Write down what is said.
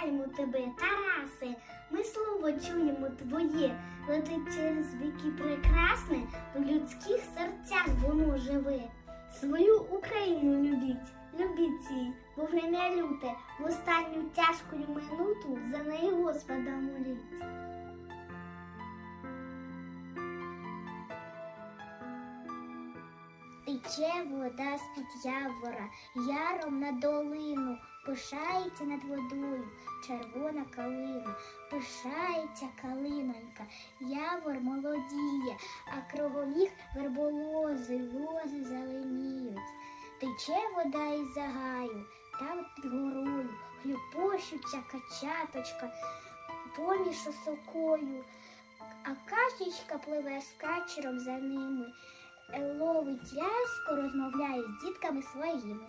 пам'ятаємо тебе, Тарасе, ми слово чуємо твоє, летить через віки прекрасне, в людських серцях воно живе. Свою Україну любіть, любіть її, вогняне люте, в останню тяжку минуту за неї Господа моліть. Тече вода з-під явора, яром на долину, пишається над водою червона калина, пишається калинонька, явор молодіє, а кругом їх верболози, лози зеленіють. Тече вода із загаю, там під горою, хлюпощуться качаточка, поміж осокою, а качечка пливе з качером за ними ловить ляску, розмовляє з дітками своїми.